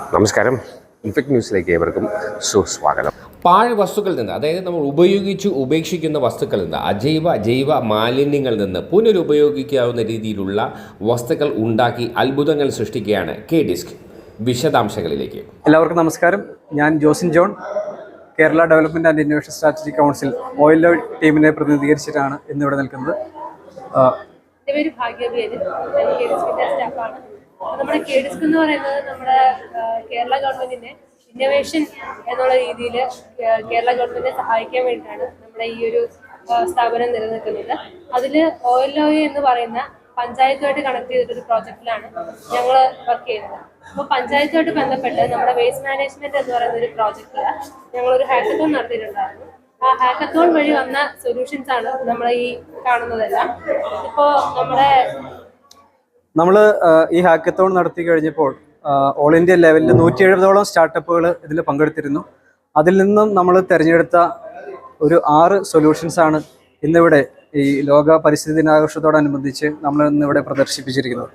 നമസ്കാരം. ഇൻഫെക്ട് ന്യൂസിലേക്ക് ഏവർക്കും സുസ്വാഗതം. പാഴ് വസ്തുക്കളിൽ നിന്ന് അതായത് നമ്മൾ ഉപയോഗിച്ച് ഉപേക്ഷിക്കുന്ന വസ്തുക്കളിൽ നിന്ന് അജൈവ ജൈവ മാലിന്യങ്ങളിൽ നിന്ന് പുനരുപയോഗിക്കാവുന്ന രീതിയിലുള്ള വസ്തുക്കൾ ഉണ്ടാക്കി അത്ഭുതങ്ങൾ സൃഷ്ടിക്കുകയാണ് കെ ഡിസ്ക് വിശദാംശങ്ങളിലേക്ക്. എല്ലാവർക്കും നമസ്കാരം. ഞാൻ Josin John Kerala development and innovation strategy council oil ടീമിനെ പ്രതിനിധീകരിച്ചിട്ടാണ് ഇന്നിവിടെ നിൽക്കുന്നത്. എന്റെ പേര് സ്റ്റാഫാണ് നമ്മുടെ കേഡിസ്ക് എന്ന് പറയുന്നത് നമ്മുടെ കേരള ഗവൺമെന്റിന്റെ ഇന്നോവേഷൻ എന്നുള്ള രീതിയിൽ കേരള ഗവൺമെന്റിനെ സഹായിക്കാൻ വേണ്ടിയിട്ടാണ് നമ്മുടെ ഈ ഒരു സ്ഥാപനം നിലനിൽക്കുന്നത്. അതിൽ ഓയിൽ ഓയിൽ എന്ന് പറയുന്ന പഞ്ചായത്തുമായിട്ട് കണക്ട് ചെയ്തിട്ടൊരു പ്രോജക്റ്റിലാണ് ഞങ്ങൾ വർക്ക് ചെയ്യുന്നത്. അപ്പോൾ പഞ്ചായത്തുമായിട്ട് ബന്ധപ്പെട്ട് നമ്മുടെ വേസ്റ്റ് മാനേജ്മെന്റ് എന്ന് പറയുന്ന ഒരു പ്രോജക്റ്റിൽ ഞങ്ങളൊരു ഹാക്കത്തോൺ നടത്തിയിട്ടുണ്ടായിരുന്നു. ആ ഹാക്കത്തോൺ വഴി വന്ന സൊല്യൂഷൻസ് ആണ് നമ്മൾ ഈ കാണുന്നതെല്ലാം. ഇപ്പോ നമ്മുടെ നമ്മൾ ഈ ഹാക്കത്തോൺ നടത്തി കഴിഞ്ഞപ്പോൾ ഓൾ ഇന്ത്യ ലെവലിൽ നൂറ്റി എഴുപതോളം സ്റ്റാർട്ടപ്പുകൾ ഇതിൽ പങ്കെടുത്തിരുന്നു. അതിൽ നിന്നും നമ്മൾ തിരഞ്ഞെടുത്ത ഒരു ആറ് സൊല്യൂഷൻസ് ആണ് ഇന്നിവിടെ ഈ ലോക പരിസ്ഥിതി ദിനാഘോഷത്തോടനുബന്ധിച്ച് നമ്മൾ ഇന്നിവിടെ പ്രദർശിപ്പിച്ചിരിക്കുന്നത്.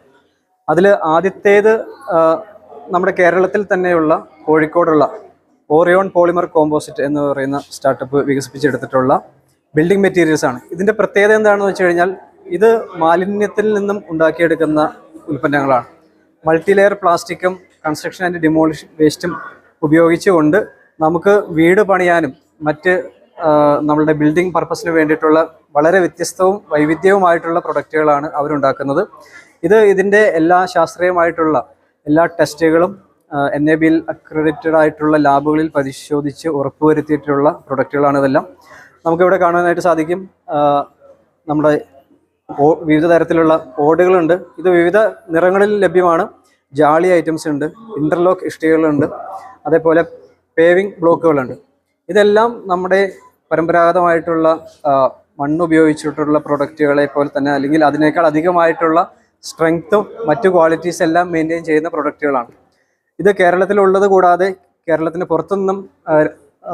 അതിൽ ആദ്യത്തേത് നമ്മുടെ കേരളത്തിൽ തന്നെയുള്ള കോഴിക്കോടുള്ള ഓറിയോൺ പോളിമർ കോമ്പോസിറ്റ് എന്ന് പറയുന്ന സ്റ്റാർട്ടപ്പ് വികസിപ്പിച്ചെടുത്തിട്ടുള്ള ബിൽഡിംഗ് മെറ്റീരിയൽസ് ആണ്. ഇതിന്റെ പ്രത്യേകത എന്താണെന്ന് വെച്ച് കഴിഞ്ഞാൽ ഇത് മാലിന്യത്തിൽ നിന്നും ഉണ്ടാക്കിയെടുക്കുന്ന ഉൽപ്പന്നങ്ങളാണ്. മൾട്ടി ലെയർ പ്ലാസ്റ്റിക്കും കൺസ്ട്രക്ഷൻ ആൻഡ് ഡിമോളിഷൻ വേസ്റ്റും ഉപയോഗിച്ചുകൊണ്ട് നമുക്ക് വീട് പണിയാനും മറ്റ് നമ്മളുടെ ബിൽഡിംഗ് പർപ്പസിന് വേണ്ടിയിട്ടുള്ള വളരെ വ്യത്യസ്തവും വൈവിധ്യവുമായിട്ടുള്ള പ്രൊഡക്റ്റുകളാണ് അവരുണ്ടാക്കുന്നത്. ഇത് ഇതിന്റെ എല്ലാ ശാസ്ത്രീയമായിട്ടുള്ള എല്ലാ ടെസ്റ്റുകളും എൻ എ ബിയിൽ അക്രഡിറ്റഡ് ആയിട്ടുള്ള ലാബുകളിൽ പരിശോധിച്ച് ഉറപ്പുവരുത്തിയിട്ടുള്ള പ്രൊഡക്റ്റുകളാണ് ഇതെല്ലാം. നമുക്കിവിടെ കാണാനായിട്ട് സാധിക്കും നമ്മുടെ വിവിധ തരത്തിലുള്ള ഓടുകളുണ്ട്. ഇത് വിവിധ നിറങ്ങളിൽ ലഭ്യമാണ്. ജാളി ഐറ്റംസ് ഉണ്ട് ഇന്റർലോക്ക് ഇഷ്ടികകളുണ്ട് അതേപോലെ പേവിംഗ് ബ്ലോക്കുകളുണ്ട് ഇതെല്ലാം നമ്മുടെ പരമ്പരാഗതമായിട്ടുള്ള മണ്ണ് ഉപയോഗിച്ചിട്ടുള്ള പ്രൊഡക്റ്റുകളെ പോലെ തന്നെ അല്ലെങ്കിൽ അതിനേക്കാൾ അധികമായിട്ടുള്ള സ്ട്രെങ്ത്തും മറ്റു ക്വാളിറ്റീസ് എല്ലാം മെയിന്റെയിൻ ചെയ്യുന്ന പ്രൊഡക്റ്റുകളാണ് ഇത് കേരളത്തിലുള്ളത് കൂടാതെ കേരളത്തിന് പുറത്തുനിന്നും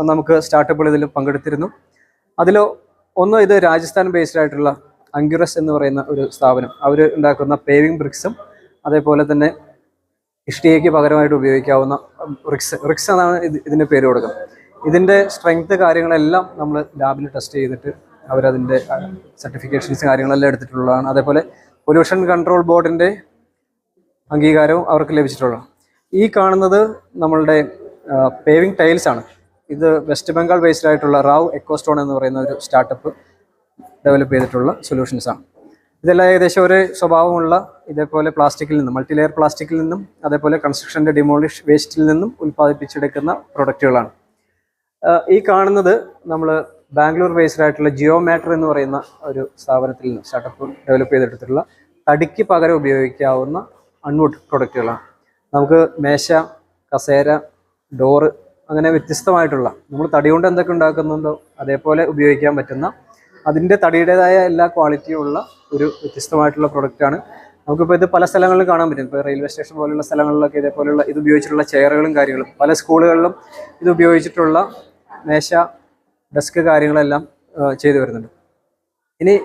നമുക്ക് സ്റ്റാർട്ടപ്പുകൾ ഇതിലും പങ്കെടുത്തിരുന്നു. അതിൽ ഒന്ന് ഇത് രാജസ്ഥാൻ ബേസ്ഡ് ആയിട്ടുള്ള അങ്കുറസ് എന്ന് പറയുന്ന ഒരു സ്ഥാപനം. അവർ ഉണ്ടാക്കുന്ന പേവിംഗ് ബ്രിക്സും അതേപോലെ തന്നെ ഇഷ്ടികയ്ക്ക് പകരമായിട്ട് ഉപയോഗിക്കാവുന്ന റിക്സ് റിക്സ് എന്നാണ് ഇത് ഇതിന്റെ പേര് കൊടുക്കുന്നത്. ഇതിന്റെ സ്ട്രെങ്ത് കാര്യങ്ങളെല്ലാം നമ്മൾ ലാബിൽ ടെസ്റ്റ് ചെയ്തിട്ട് അവരതിന്റെ സർട്ടിഫിക്കേഷൻസ് കാര്യങ്ങളെല്ലാം എടുത്തിട്ടുള്ളതാണ്. അതേപോലെ പൊല്യൂഷൻ കൺട്രോൾ ബോർഡിന്റെ അംഗീകാരവും അവർക്ക് ലഭിച്ചിട്ടുള്ളത് ഈ കാണുന്നത് നമ്മളുടെ പേവിംഗ് ടൈൽസ് ആണ്. ഇത് വെസ്റ്റ് ബംഗാൾ ബേസ്ഡ് ആയിട്ടുള്ള റാവ് എക്കോസ്റ്റോൺ എന്ന് പറയുന്ന ഒരു സ്റ്റാർട്ടപ്പ് ഡെവലപ്പ് ചെയ്തിട്ടുള്ള സൊല്യൂഷൻസാണ് ഇതെല്ലാം ഏകദേശം ഒരു സ്വഭാവമുള്ള ഇതേപോലെ പ്ലാസ്റ്റിക്കിൽ നിന്നും മൾട്ടി ലെയർ പ്ലാസ്റ്റിക്കിൽ നിന്നും അതേപോലെ കൺസ്ട്രക്ഷന്റെ ഡിമോളിഷ് വേസ്റ്റിൽ നിന്നും ഉൽപ്പാദിപ്പിച്ചെടുക്കുന്ന പ്രൊഡക്റ്റുകളാണ് ഈ കാണുന്നത് നമ്മൾ ബാംഗ്ലൂർ ബേസ്ഡ് ആയിട്ടുള്ള ജിയോ മാറ്റർ എന്ന് പറയുന്ന ഒരു സ്ഥാപനത്തിൽ നിന്ന് സ്റ്റാർട്ടപ്പ് ഡെവലപ്പ് ചെയ്തെടുത്തിട്ടുള്ള തടിക്ക് പകരം ഉപയോഗിക്കാവുന്ന അൺവുഡ് പ്രൊഡക്റ്റുകളാണ് നമുക്ക് മേശ കസേര ഡോറ് അങ്ങനെ വ്യത്യസ്തമായിട്ടുള്ള നമ്മൾ തടി കൊണ്ട് എന്തൊക്കെ ഉണ്ടാക്കുന്നുണ്ടോ അതേപോലെ ഉപയോഗിക്കാൻ പറ്റുന്ന അതിന്റെ തടിയുടേതായ എല്ലാ ക്വാളിറ്റിയും ഉള്ള ഒരു വ്യത്യസ്തമായിട്ടുള്ള പ്രൊഡക്റ്റാണ് നമുക്കിപ്പോൾ ഇത് പല സ്ഥലങ്ങളിലും കാണാൻ പറ്റും. ഇപ്പോൾ റെയിൽവേ സ്റ്റേഷൻ പോലുള്ള സ്ഥലങ്ങളിലൊക്കെ ഇതേപോലെയുള്ള ഇത് ഉപയോഗിച്ചിട്ടുള്ള ചെയറുകളും കാര്യങ്ങളും പല സ്കൂളുകളിലും ഇത് ഉപയോഗിച്ചിട്ടുള്ള മേശ ഡെസ്ക് കാര്യങ്ങളെല്ലാം ചെയ്തു വരുന്നുണ്ട്. ഇനി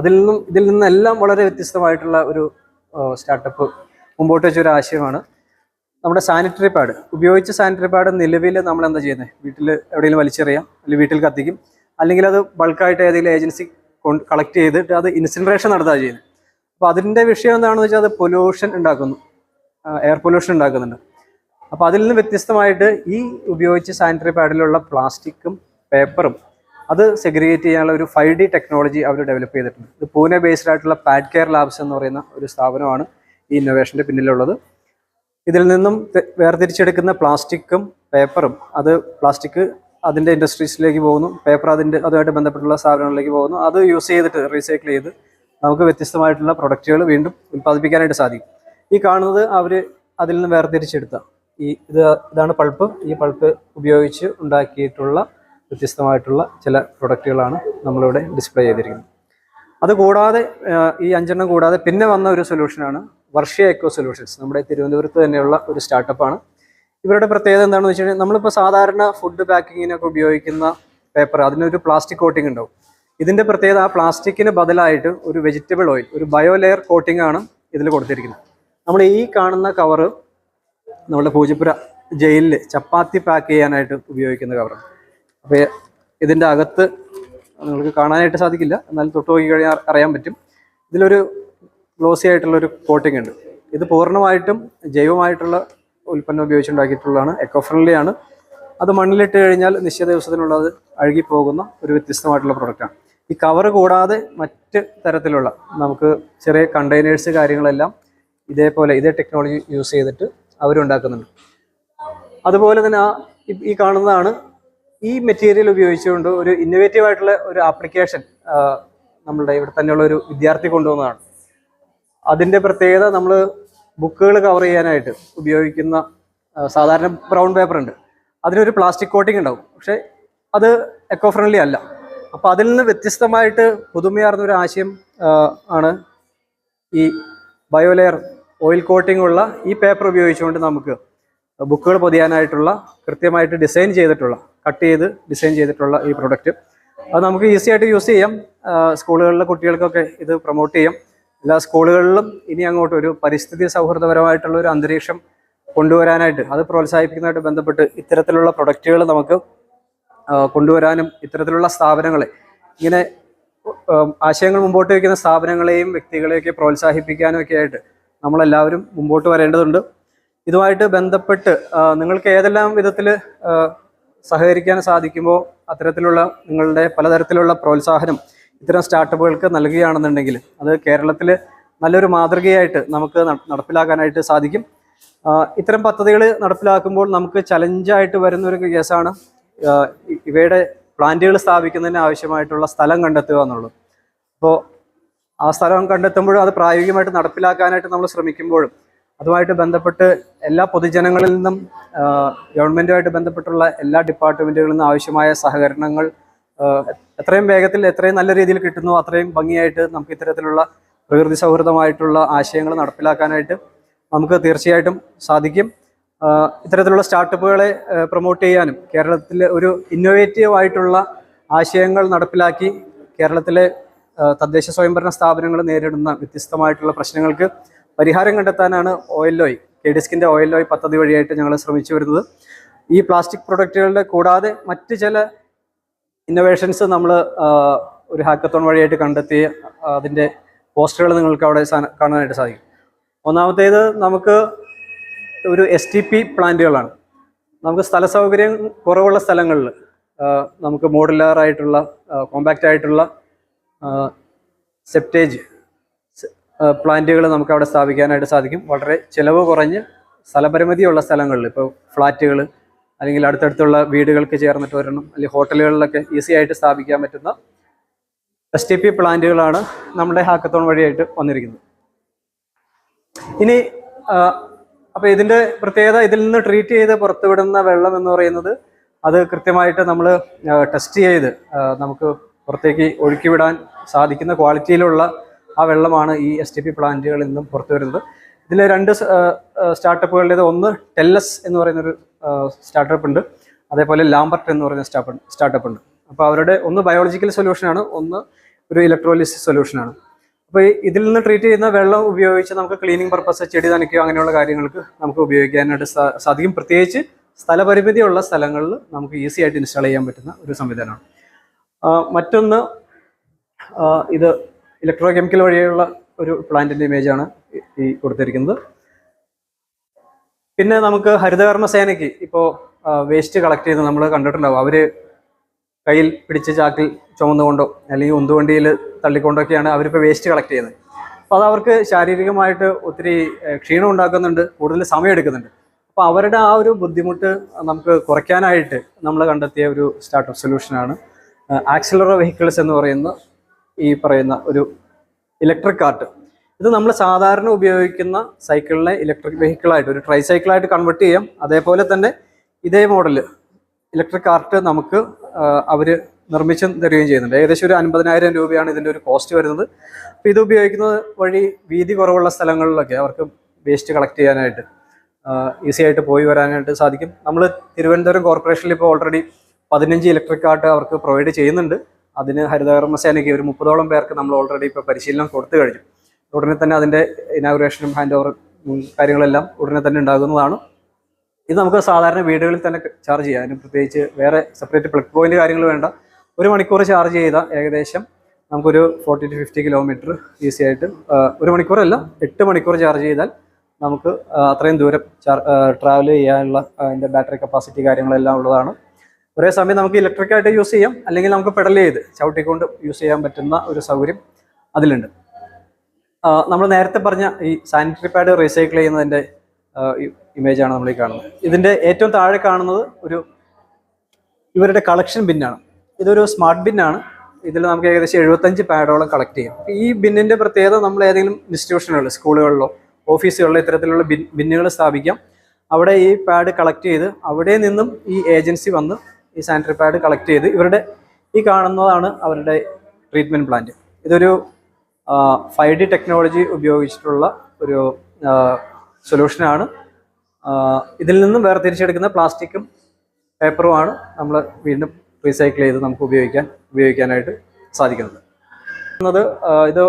അതിൽ നിന്നും ഇതിൽ നിന്നെല്ലാം വളരെ വ്യത്യസ്തമായിട്ടുള്ള ഒരു സ്റ്റാർട്ടപ്പ് മുമ്പോട്ട് വെച്ച ഒരു ആശയമാണ് നമ്മുടെ സാനിറ്ററി പാഡ് ഉപയോഗിച്ച സാനിറ്ററി പാഡ് നിലവിൽ നമ്മൾ എന്താ ചെയ്യുന്നത് വീട്ടിൽ എവിടെയെങ്കിലും വലിച്ചെറിയാം അല്ലെങ്കിൽ വീട്ടിൽ കത്തിക്കും. അല്ലെങ്കിൽ അത് ബൾക്കായിട്ട് ഏതെങ്കിലും ഏജൻസി കളക്ട് ചെയ്തിട്ട് അത് ഇൻസിൻറേഷൻ നടത്തുക ചെയ്യുന്നത് അപ്പോൾ അതിന്റെ വിഷയം എന്താണെന്ന് വെച്ചാൽ അത് പൊല്യൂഷൻ ഉണ്ടാക്കുന്നു. എയർ പൊല്യൂഷൻ ഉണ്ടാക്കുന്നുണ്ട്. അപ്പോൾ അതിൽ നിന്ന് വ്യത്യസ്തമായിട്ട് ഈ ഉപയോഗിച്ച സാനിറ്ററി പാഡിലുള്ള പ്ലാസ്റ്റിക്കും പേപ്പറും അത് സെഗ്രിഗേറ്റ് ചെയ്യാനുള്ള ഒരു ഫൈവ് ഡി ടെക്നോളജി അവർ ഡെവലപ്പ് ചെയ്തിട്ടുണ്ട്. ഇത് പൂനെ ബേസ്ഡ് ആയിട്ടുള്ള പാഡ് കെയർ ലാബ്സ് എന്ന് പറയുന്ന ഒരു സ്ഥാപനമാണ് ഈ ഇന്നോവേഷന്റെ പിന്നിലുള്ളത്. ഇതിൽ നിന്നും വേർതിരിച്ചെടുക്കുന്ന പ്ലാസ്റ്റിക്കും പേപ്പറും അത് പ്ലാസ്റ്റിക് അതിന്റെ ഇൻഡസ്ട്രീസിലേക്ക് പോകുന്നു. പേപ്പർ അതിന്റെ അതുമായിട്ട് ബന്ധപ്പെട്ടുള്ള സാധനങ്ങളിലേക്ക് പോകുന്നു. അത് യൂസ് ചെയ്തിട്ട് റീസൈക്കിൾ ചെയ്ത് നമുക്ക് വ്യത്യസ്തമായിട്ടുള്ള പ്രൊഡക്റ്റുകൾ വീണ്ടും ഉൽപ്പാദിപ്പിക്കാനായിട്ട് സാധിക്കും. ഈ കാണുന്നത് അവർ അതിൽ നിന്ന് വേർതിരിച്ചെടുത്ത ഈ ഇത് ഇതാണ് പൾപ്പ്. ഈ പൾപ്പ് ഉപയോഗിച്ച് ഉണ്ടാക്കിയിട്ടുള്ള വ്യത്യസ്തമായിട്ടുള്ള ചില പ്രൊഡക്റ്റുകളാണ് നമ്മളിവിടെ ഡിസ്പ്ലേ ചെയ്തിരിക്കുന്നത്. അതുകൂടാതെ ഈ അഞ്ചെണ്ണം കൂടാതെ പിന്നെ വന്ന ഒരു സൊല്യൂഷനാണ് വർഷ എക്കോ സൊല്യൂഷൻസ്. നമ്മുടെ തിരുവനന്തപുരത്ത് തന്നെയുള്ള ഒരു സ്റ്റാർട്ടപ്പാണ്. ഇവരുടെ പ്രത്യേകത എന്താണെന്ന് വെച്ച് കഴിഞ്ഞാൽ നമ്മളിപ്പോൾ സാധാരണ ഫുഡ് പാക്കിങ്ങിനൊക്കെ ഉപയോഗിക്കുന്ന പേപ്പർ അതിനൊരു പ്ലാസ്റ്റിക് കോട്ടിംഗ് ഉണ്ടാവും. ഇതിന്റെ പ്രത്യേകത ആ പ്ലാസ്റ്റിക്കിന് ബദലായിട്ട് ഒരു വെജിറ്റബിൾ ഓയിൽ ഒരു ബയോ ലെയർ കോട്ടിംഗ് ആണ് ഇതിൽ കൊടുത്തിരിക്കുന്നത്. നമ്മൾ ഈ കാണുന്ന കവറ് നമ്മുടെ പൂജപ്പുര ജയിലിൽ ചപ്പാത്തി പാക്ക് ചെയ്യാനായിട്ട് ഉപയോഗിക്കുന്ന കവറാണ് അപ്പോൾ ഇതിന്റെ അകത്ത് നിങ്ങൾക്ക് കാണാനായിട്ട് സാധിക്കില്ല. എന്നാൽ തൊട്ട് നോക്കി കഴിഞ്ഞാൽ അറിയാൻ പറ്റും. ഇതിലൊരു ഗ്ലോസി ആയിട്ടുള്ളൊരു കോട്ടിംഗ് ഉണ്ട്. ഇത് പൂർണമായിട്ടും ജൈവമായിട്ടുള്ള ഉൽപ്പന്നം ഉപയോഗിച്ചുണ്ടാക്കിയിട്ടുള്ളതാണ്. എക്കോ ഫ്രണ്ട്ലി ആണ്. അത് മണ്ണിലിട്ട് കഴിഞ്ഞാൽ നിശ്ചിത ദിവസത്തിനുള്ളത് അഴുകിപ്പോകുന്ന ഒരു വ്യത്യസ്തമായിട്ടുള്ള പ്രൊഡക്റ്റാണ് ഈ കവർ കൂടാതെ മറ്റ് തരത്തിലുള്ള നമുക്ക് ചെറിയ കണ്ടെയ്നേഴ്സ് കാര്യങ്ങളെല്ലാം ഇതേപോലെ ഇതേ ടെക്നോളജി യൂസ് ചെയ്തിട്ട് അവരുണ്ടാക്കുന്നുണ്ട് അതുപോലെ തന്നെ ആ ഈ- കാണുന്നതാണ് ഈ മെറ്റീരിയൽ ഉപയോഗിച്ചുകൊണ്ട് ഒരു ഇന്നോവേറ്റീവ് ആയിട്ടുള്ള ഒരു ആപ്ലിക്കേഷൻ നമ്മളുടെ ഇവിടെ തന്നെയുള്ള ഒരു വിദ്യാർത്ഥി കൊണ്ടുവന്നതാണ്. അതിന്റെ പ്രത്യേകത നമ്മൾ ബുക്കുകൾ കവർ ചെയ്യാനായിട്ട് ഉപയോഗിക്കുന്ന സാധാരണ ബ്രൗൺ പേപ്പർ ഉണ്ട്. അതിനൊരു പ്ലാസ്റ്റിക് കോട്ടിംഗ് ഉണ്ടാവും. പക്ഷേ അത് എക്കോ ഫ്രണ്ട്ലി അല്ല. അപ്പോൾ അതിൽ നിന്ന് വ്യത്യസ്തമായിട്ട് പുതുമയാർന്ന ഒരു ആശയം ആണ് ഈ ബയോലെയർ ഓയിൽ കോട്ടിംഗ് ഉള്ള ഈ പേപ്പർ ഉപയോഗിച്ചുകൊണ്ട് നമുക്ക് ബുക്കുകൾ പൊതിയാനായിട്ടുള്ള കൃത്യമായിട്ട് ഡിസൈൻ ചെയ്തിട്ടുള്ള കട്ട് ചെയ്ത് ഡിസൈൻ ചെയ്തിട്ടുള്ള ഈ പ്രൊഡക്റ്റ് അത് നമുക്ക് ഈസി ആയിട്ട് യൂസ് ചെയ്യാം. സ്കൂളുകളിലെ കുട്ടികൾക്കൊക്കെ ഇത് പ്രൊമോട്ട് ചെയ്യാം. എല്ലാ സ്കൂളുകളിലും ഇനി അങ്ങോട്ട് ഒരു പരിസ്ഥിതി സൗഹൃദപരമായിട്ടുള്ള ഒരു അന്തരീക്ഷം കൊണ്ടുവരാനായിട്ട് അത് പ്രോത്സാഹിപ്പിക്കുന്നതായിട്ട് ബന്ധപ്പെട്ട് ഇത്തരത്തിലുള്ള പ്രൊഡക്റ്റുകൾ നമുക്ക് കൊണ്ടുവരാനും ഇത്തരത്തിലുള്ള സ്ഥാപനങ്ങളെ ഇങ്ങനെ ആശയങ്ങൾ മുമ്പോട്ട് വയ്ക്കുന്ന സ്ഥാപനങ്ങളെയും വ്യക്തികളെയൊക്കെ പ്രോത്സാഹിപ്പിക്കാനും ഒക്കെ ആയിട്ട് നമ്മളെല്ലാവരും മുമ്പോട്ട് വരേണ്ടതുണ്ട്. ഇതുമായിട്ട് ബന്ധപ്പെട്ട് നിങ്ങൾക്ക് ഏതെല്ലാം വിധത്തിൽ സഹകരിക്കാൻ സാധിക്കുമ്പോൾ അത്തരത്തിലുള്ള നിങ്ങളുടെ പലതരത്തിലുള്ള പ്രോത്സാഹനം ഇത്തരം സ്റ്റാർട്ടപ്പുകൾക്ക് നൽകുകയാണെന്നുണ്ടെങ്കിൽ അത് കേരളത്തിൽ നല്ലൊരു മാതൃകയായിട്ട് നമുക്ക് നടപ്പിലാക്കാനായിട്ട് സാധിക്കും. ഇത്തരം പദ്ധതികൾ നടപ്പിലാക്കുമ്പോൾ നമുക്ക് ചലഞ്ചായിട്ട് വരുന്ന ഒരു കേസാണ് ഇവയുടെ പ്ലാന്റുകൾ സ്ഥാപിക്കുന്നതിന് ആവശ്യമായിട്ടുള്ള സ്ഥലം കണ്ടെത്തുക എന്നുള്ളത്. അപ്പോൾ ആ സ്ഥലം കണ്ടെത്തുമ്പോഴും അത് പ്രായോഗികമായിട്ട് നടപ്പിലാക്കാനായിട്ട് നമ്മൾ ശ്രമിക്കുമ്പോഴും അതുമായിട്ട് ബന്ധപ്പെട്ട് എല്ലാ പൊതുജനങ്ങളിൽ നിന്നും ഗവൺമെന്റുമായിട്ട് ബന്ധപ്പെട്ടുള്ള എല്ലാ ഡിപ്പാർട്ട്മെന്റുകളിൽ നിന്നും ആവശ്യമായ സഹകരണങ്ങൾ എത്രയും വേഗത്തിൽ എത്രയും നല്ല രീതിയിൽ കിട്ടുന്നു അത്രയും ഭംഗിയായിട്ട് നമുക്ക് ഇത്തരത്തിലുള്ള പ്രകൃതി സൗഹൃദമായിട്ടുള്ള ആശയങ്ങൾ നടപ്പിലാക്കാനായിട്ട് നമുക്ക് തീർച്ചയായിട്ടും സാധിക്കും. ഇത്തരത്തിലുള്ള സ്റ്റാർട്ടപ്പുകളെ പ്രൊമോട്ട് ചെയ്യാനും കേരളത്തിൽ ഒരു ഇന്നോവേറ്റീവ് ആയിട്ടുള്ള ആശയങ്ങൾ നടപ്പിലാക്കി കേരളത്തിലെ തദ്ദേശ സ്വയംഭരണ സ്ഥാപനങ്ങൾ നേരിടുന്ന വ്യത്യസ്തമായിട്ടുള്ള പ്രശ്നങ്ങൾക്ക് പരിഹാരം കണ്ടെത്താനാണ് ഓയിൽ ഓയ് കെ ഡിസ്കിന്റെ ഓയിൽ ഓയ് പദ്ധതി വഴിയായിട്ട് ഞങ്ങൾ ശ്രമിച്ചു വരുന്നത്. ഈ പ്ലാസ്റ്റിക് പ്രൊഡക്റ്റുകളുടെ കൂടാതെ മറ്റ് ചില ഇന്നോവേഷൻസ് നമ്മൾ ഒരു ഹാക്കത്തോൺ വഴിയായിട്ട് കണ്ടെത്തി അതിന്റെ പോസ്റ്ററുകൾ നിങ്ങൾക്ക് അവിടെ കാണാനായിട്ട് സാധിക്കും. ഒന്നാമത്തേത് നമുക്ക് ഒരു എസ് ടി പി പ്ലാന്റുകളാണ് നമുക്ക് സ്ഥല സൗകര്യം കുറവുള്ള സ്ഥലങ്ങളിൽ നമുക്ക് മോഡുലാർ ആയിട്ടുള്ള കോമ്പാക്റ്റ് ആയിട്ടുള്ള സെപ്റ്റേജ് പ്ലാന്റുകൾ നമുക്ക് അവിടെ സ്ഥാപിക്കാനായിട്ട് സാധിക്കും. വളരെ ചിലവ് കുറഞ്ഞ് സ്ഥലപരിമിതിയുള്ള സ്ഥലങ്ങളിൽ ഇപ്പോൾ ഫ്ലാറ്റുകൾ അല്ലെങ്കിൽ അടുത്തടുത്തുള്ള വീടുകൾക്ക് ചേർന്നിട്ട് വരണം അല്ലെങ്കിൽ ഹോട്ടലുകളിലൊക്കെ ഈസി ആയിട്ട് സ്ഥാപിക്കാൻ പറ്റുന്ന എസ് ടി പി പ്ലാന്റുകളാണ് നമ്മുടെ ഹാക്കത്തോൺ വഴിയായിട്ട് വന്നിരിക്കുന്നത്. ഇനി അപ്പോൾ ഇതിന്റെ പ്രത്യേകത ഇതിൽ നിന്ന് ട്രീറ്റ് ചെയ്ത് പുറത്തുവിടുന്ന വെള്ളം എന്ന് പറയുന്നത് അത് കൃത്യമായിട്ട് നമ്മൾ ടെസ്റ്റ് ചെയ്ത് നമുക്ക് പുറത്തേക്ക് ഒഴുക്കി വിടാൻ സാധിക്കുന്ന ക്വാളിറ്റിയിലുള്ള ആ വെള്ളമാണ് ഈ എസ് ടി പി പ്ലാന്റുകളിൽ നിന്നും പുറത്തു വരുന്നത് ഇതിൽ രണ്ട് സ്റ്റാർട്ടപ്പുകളുടേത് ഒന്ന് ടെല്ലസ് എന്ന് പറയുന്നൊരു സ്റ്റാർട്ടപ്പ് ഉണ്ട്. അതേപോലെ ലാംബർട്ട് എന്ന് പറയുന്ന സ്റ്റാപ്പ് സ്റ്റാർട്ടപ്പ് ഉണ്ട്. അപ്പോൾ അവരുടെ ഒന്ന് ബയോളജിക്കൽ സൊല്യൂഷനാണ് ഒന്ന് ഒരു ഇലക്ട്രോലിസിസ് സൊല്യൂഷനാണ് അപ്പോൾ ഇതിൽ നിന്ന് ട്രീറ്റ് ചെയ്യുന്ന വെള്ളം ഉപയോഗിച്ച് നമുക്ക് ക്ലീനിങ് പർപ്പസ് ചെടി നനയ്ക്കുകയോ അങ്ങനെയുള്ള കാര്യങ്ങൾക്ക് നമുക്ക് ഉപയോഗിക്കാനായിട്ട് സാധിക്കും. പ്രത്യേകിച്ച് സ്ഥലപരിമിതിയുള്ള സ്ഥലങ്ങളിൽ നമുക്ക് ഈസി ആയിട്ട് ഇൻസ്റ്റാൾ ചെയ്യാൻ പറ്റുന്ന ഒരു സംവിധാനമാണ്. മറ്റൊന്ന് ഇത് ഇലക്ട്രോ കെമിക്കൽ വഴിയുള്ള ഒരു പ്ലാന്റിന്റെ ഇമേജാണ് ഈ- കൊടുത്തിരിക്കുന്നത്. പിന്നെ നമുക്ക് ഹരിതകർമ്മസേനയ്ക്ക് ഇപ്പോൾ വേസ്റ്റ് കളക്ട് ചെയ്ത് നമ്മൾ കണ്ടിട്ടുണ്ടാവും. അവർ കയ്യിൽ പിടിച്ച് ചാക്കിൽ ചുമന്നുകൊണ്ടോ അല്ലെങ്കിൽ ഉന്തുവണ്ടിയിൽ തള്ളിക്കൊണ്ടൊക്കെയാണ് അവരിപ്പോൾ വേസ്റ്റ് കളക്ട് ചെയ്യുന്നത്. അപ്പോൾ അത് അവർക്ക് ശാരീരികമായിട്ട് ഒത്തിരി ക്ഷീണം ഉണ്ടാക്കുന്നുണ്ട് കൂടുതൽ സമയം എടുക്കുന്നുണ്ട്. അപ്പോൾ അവരുടെ ആ ഒരു ബുദ്ധിമുട്ട് നമുക്ക് കുറയ്ക്കാനായിട്ട് നമ്മൾ കണ്ടെത്തിയ ഒരു സ്റ്റാർട്ടപ്പ് സൊല്യൂഷനാണ് ആക്സിലറോ വെഹിക്കിൾസ് എന്ന് പറയുന്ന ഈ പറയുന്ന ഒരു ഇലക്ട്രിക് കാർട്ട് ഇത് നമ്മൾ സാധാരണ ഉപയോഗിക്കുന്ന സൈക്കിളിനെ ഇലക്ട്രിക് വെഹിക്കിളായിട്ട് ഒരു ട്രൈ സൈക്കിളായിട്ട് കൺവേർട്ട് ചെയ്യാം. അതേപോലെ തന്നെ ഇതേ മോഡൽ ഇലക്ട്രിക് കാർട്ട് നമുക്ക് അവർ നിർമ്മിച്ച് തരികയും ചെയ്യുന്നുണ്ട്. ഏകദേശം ഒരു അൻപതിനായിരം രൂപയാണ് ഇതിന്റെ ഒരു കോസ്റ്റ് വരുന്നത്. അപ്പോൾ ഇത് ഉപയോഗിക്കുന്നത് വഴി വീതി കുറവുള്ള സ്ഥലങ്ങളിലൊക്കെ അവർക്ക് വേസ്റ്റ് കളക്ട് ചെയ്യാനായിട്ട് ഈസി ആയിട്ട് പോയി വരാനായിട്ട് സാധിക്കും. നമ്മൾ തിരുവനന്തപുരം കോർപ്പറേഷനിൽ ഇപ്പോൾ ഓൾറെഡി പതിനഞ്ച് ഇലക്ട്രിക് കാർട്ട് അവർക്ക് പ്രൊവൈഡ് ചെയ്യുന്നുണ്ട്. അതിന് ഹരിതകർമ്മസേനയ്ക്ക് ഒരു മുപ്പതോളം പേർക്ക് നമ്മൾ ഓൾറെഡി ഇപ്പോൾ പരിശീലനം കൊടുത്തു കഴിഞ്ഞു. ഉടനെ തന്നെ അതിന്റെ ഇനാഗുറേഷനും ഹാൻഡ് ഓവർ കാര്യങ്ങളെല്ലാം ഉടനെ തന്നെ ഉണ്ടാകുന്നതാണ്. ഇത് നമുക്ക് സാധാരണ വീടുകളിൽ തന്നെ ചാർജ് ചെയ്യാം. അതിന് പ്രത്യേകിച്ച് വേറെ സെപ്പറേറ്റ് പ്ലഗ് പോയിന്റ് കാര്യങ്ങൾ വേണ്ട. ഒരു മണിക്കൂർ ചാർജ് ചെയ്താൽ ഏകദേശം നമുക്കൊരു forty to fifty kilometre easy ആയിട്ട് ഒരു മണിക്കൂറല്ല എട്ട് മണിക്കൂർ ചാർജ് ചെയ്താൽ നമുക്ക് അത്രയും ദൂരം ട്രാവൽ ചെയ്യാനുള്ള അതിന്റെ ബാറ്ററി കപ്പാസിറ്റി കാര്യങ്ങളെല്ലാം ഉള്ളതാണ്. ഒരേ സമയം നമുക്ക് ഇലക്ട്രിക് ആയിട്ട് യൂസ് ചെയ്യാം. അല്ലെങ്കിൽ നമുക്ക് പെഡൽ ചെയ്ത് ചവിട്ടിക്കൊണ്ട് യൂസ് ചെയ്യാൻ പറ്റുന്ന ഒരു സൗകര്യം അതിലുണ്ട്. നമ്മൾ നേരത്തെ പറഞ്ഞ ഈ സാനിറ്ററി പാഡ് റീസൈക്കിൾ ചെയ്യുന്നതിന്റെ ഇമേജ് ആണ് നമ്മൾ ഈ കാണുന്നത്. ഇതിന്റെ ഏറ്റവും താഴെ കാണുന്നത് ഒരു ഇവരുടെ കളക്ഷൻ ബിന്നാണ് ഇതൊരു സ്മാർട്ട് ബിന്നാണ് ഇതിൽ നമുക്ക് ഏകദേശം എഴുപത്തഞ്ച് പാഡോളം കളക്ട് ചെയ്യാം. ഈ ബിന്നിന്റെ പ്രത്യേകത നമ്മൾ ഏതെങ്കിലും ഇൻസ്റ്റിറ്റ്യൂഷനുകളിൽ സ്കൂളുകളിലോ ഓഫീസുകളിലോ ഇത്തരത്തിലുള്ള ബിന്നുകൾ സ്ഥാപിക്കാം. അവിടെ ഈ പാഡ് കളക്ട് ചെയ്ത് അവിടെ നിന്നും ഈ ഏജൻസി വന്ന് ഈ സാനിറ്ററി പാഡ് കളക്ട് ചെയ്ത് ഇവരുടെ ഈ കാണുന്നതാണ് അവരുടെ ട്രീറ്റ്മെന്റ് പ്ലാന്റ് ഇതൊരു ഫൈവ് ഡി ടെക്നോളജി ഉപയോഗിച്ചിട്ടുള്ള ഒരു സൊല്യൂഷനാണ് ഇതിൽ നിന്നും വേർതിരിച്ചെടുക്കുന്ന പ്ലാസ്റ്റിക്കും പേപ്പറുമാണ് നമ്മൾ വീണ്ടും റീസൈക്കിൾ ചെയ്ത് നമുക്ക് ഉപയോഗിക്കാൻ ഉപയോഗിക്കാനായിട്ട് സാധിക്കുന്നത്. എന്നത് ഇത്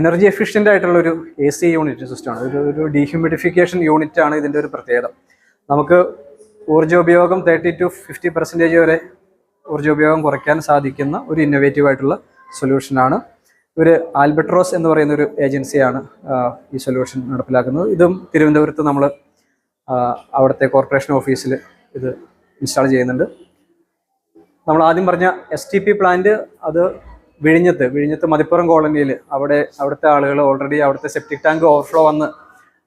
എനർജി എഫിഷ്യന്റ് ആയിട്ടുള്ള ഒരു എ സി യൂണിറ്റ് സിസ്റ്റമാണ് ഒരു ഒരു ഡീഹ്യൂമിഡിഫിക്കേഷൻ യൂണിറ്റ് ആണ് ഇതിന്റെ ഒരു പ്രത്യേകത. നമുക്ക് ഊർജോപയോഗം തേർട്ടി ടു ഫിഫ്റ്റി പെർസെന്റേജ് വരെ ഊർജോപയോഗം കുറയ്ക്കാൻ സാധിക്കുന്ന ഒരു ഇന്നോവേറ്റീവ് ആയിട്ടുള്ള സൊല്യൂഷനാണ്. ഇവർ ആൽബട്രോസ് എന്ന് പറയുന്ന ഒരു ഏജൻസിയാണ് ഈ സൊല്യൂഷൻ നടപ്പിലാക്കുന്നത്. ഇതും തിരുവനന്തപുരത്ത് നമ്മൾ അവിടുത്തെ കോർപ്പറേഷൻ ഓഫീസിൽ ഇത് ഇൻസ്റ്റാൾ ചെയ്യുന്നുണ്ട്. നമ്മൾ ആദ്യം പറഞ്ഞ എസ് ടി പി പ്ലാന്റ് അത് വിഴിഞ്ഞത്ത് വിഴിഞ്ഞത്ത് മതിപ്പുറം കോളനിയിൽ അവിടെ അവിടുത്തെ ആളുകൾ ഓൾറെഡി അവിടുത്തെ സെപ്റ്റിക് ടാങ്ക് ഓവർഫ്ലോ വന്ന്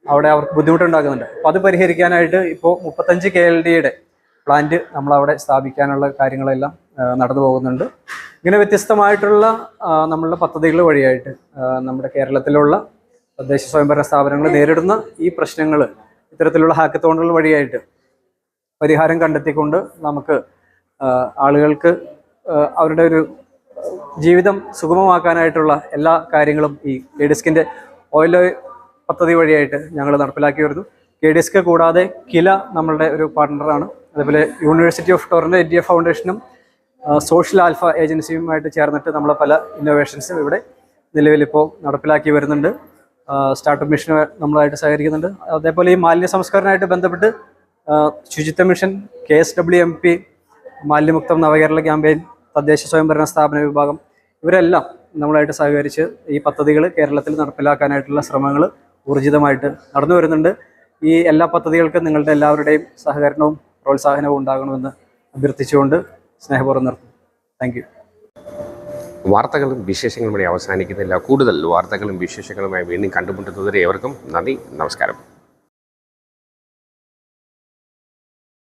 അവിടെ അവർക്ക് ബുദ്ധിമുട്ടുണ്ടാക്കുന്നുണ്ട്. അപ്പോൾ അത് പരിഹരിക്കാനായിട്ട് ഇപ്പോൾ മുപ്പത്തഞ്ച് കെ എൽ ഡിയുടെ പ്ലാന്റ് നമ്മളവിടെ സ്ഥാപിക്കാനുള്ള കാര്യങ്ങളെല്ലാം നടന്നു പോകുന്നുണ്ട്. ഇങ്ങനെ വ്യത്യസ്തമായിട്ടുള്ള നമ്മളുടെ പദ്ധതികൾ വഴിയായിട്ട് നമ്മുടെ കേരളത്തിലുള്ള തദ്ദേശ സ്വയംഭരണ സ്ഥാപനങ്ങൾ നേരിടുന്ന ഈ പ്രശ്നങ്ങൾ ഇത്തരത്തിലുള്ള ഹാക്കത്തോണുകൾ വഴിയായിട്ട് പരിഹാരം കണ്ടെത്തിക്കൊണ്ട് നമുക്ക് ആളുകൾക്ക് അവരുടെ ഒരു ജീവിതം സുഗമമാക്കാനായിട്ടുള്ള എല്ലാ കാര്യങ്ങളും ഈ കെ ഡിസ്കിന്റെ ഓയിൽ പദ്ധതി വഴിയായിട്ട് ഞങ്ങൾ നടപ്പിലാക്കി വരുന്നു. കെ ഡിസ്ക് കൂടാതെ കില നമ്മളുടെ ഒരു പാർട്ട്ണറാണ് അതേപോലെ യൂണിവേഴ്സിറ്റി ഓഫ് ടോറിന്റെ ഇന്ത്യ ഫൗണ്ടേഷനും സോഷ്യൽ ആൽഫ ഏജൻസിയുമായിട്ട് ചേർന്നിട്ട് നമ്മൾ പല ഇന്നോവേഷൻസും ഇവിടെ നിലവിലിപ്പോൾ നടപ്പിലാക്കി വരുന്നുണ്ട്. സ്റ്റാർട്ടപ്പ് മിഷൻ നമ്മളായിട്ട് സഹകരിക്കുന്നുണ്ട്. അതേപോലെ ഈ മാലിന്യ സംസ്കരണമായിട്ട് ബന്ധപ്പെട്ട് ശുചിത്വ mission K S W M P മാലിന്യമുക്തം Navakerala campaign തദ്ദേശ സ്വയംഭരണ സ്ഥാപന വിഭാഗം ഇവരെല്ലാം നമ്മളായിട്ട് സഹകരിച്ച് ഈ പദ്ധതികൾ കേരളത്തിൽ നടപ്പിലാക്കാനായിട്ടുള്ള ശ്രമങ്ങൾ ഊർജിതമായിട്ട് നടന്നു വരുന്നുണ്ട്. ഈ എല്ലാ പദ്ധതികൾക്കും നിങ്ങളുടെ എല്ലാവരുടെയും സഹകരണവും പ്രോത്സാഹനവും ഉണ്ടാകണമെന്ന് അഭ്യർത്ഥിച്ചുകൊണ്ട് സ്നേഹപൂർവം നിർത്തും. താങ്ക് യു വാർത്തകളും വിശേഷങ്ങളും ഇവിടെ അവസാനിക്കുന്നില്ല. കൂടുതൽ വാർത്തകളും വിശേഷങ്ങളുമായി വീണ്ടും കണ്ടുമുട്ടുന്നതുവരെ ഏവർക്കും നന്ദി നമസ്കാരം.